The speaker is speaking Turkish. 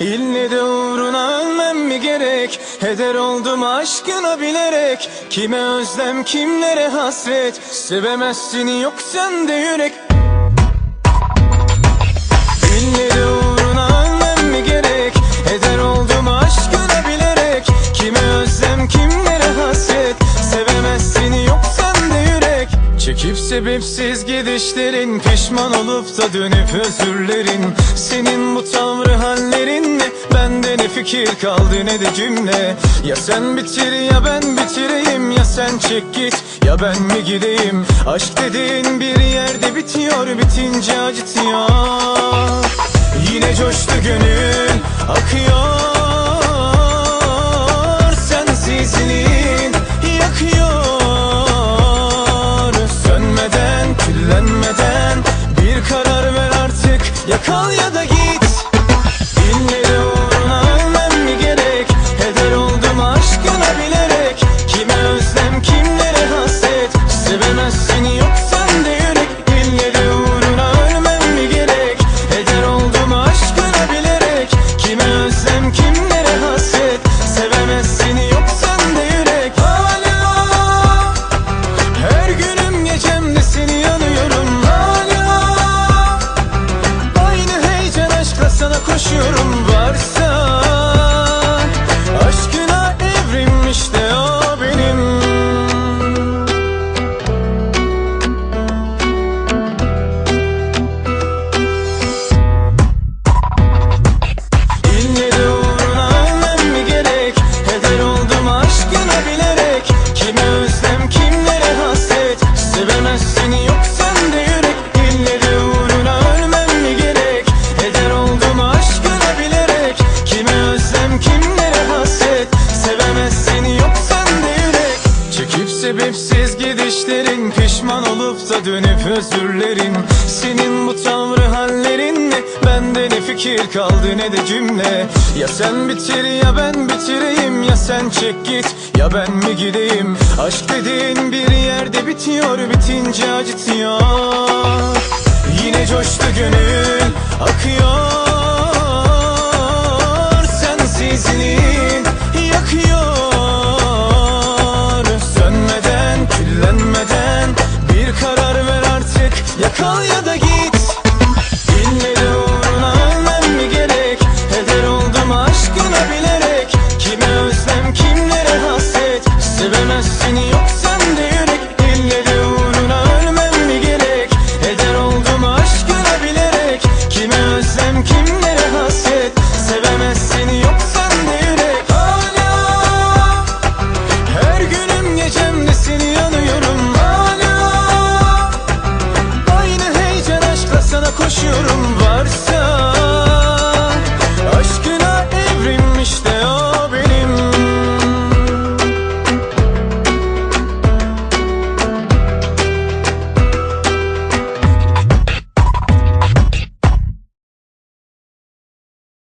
İlle uğruna ölmem mi gerek? Heder oldum aşkına bilerek. Kime özlem kimlere hasret? Sevemezsin yok sende yürek. İlle uğruna ölmem mi gerek? Heder oldum aşkına bilerek. Kime özlem kimlere hasret? Sevemezsin yok sende yürek. Çekip sebepsiz gidişlerin Pişman olup da dönüp özürlerin. Senin bu tavrı fikir kaldı ne de cümle. Ya sen bitir ya ben bitireyim. Ya sen çek git ya ben mi gideyim? Aşk dediğin bir yerde bitiyor Bitince acıtıyor. Yine coştu gönül akıyor. Sensizliğin yakıyor. Sönmeden küllenmeden bir karar ver artık. Ya kal ya da git koşuyorum varsa gidişlerin Pişman olup da dönüp özürlerin. Senin bu tavrı hallerin ne? Bende ne fikir kaldı ne de cümle. Ya sen bitir ya ben bitireyim. Ya sen çek git ya ben mi gideyim? Aşk dediğin bir yerde bitiyor Bitince acıtıyor. Yine coştu gönül akıyor Yaşıyorum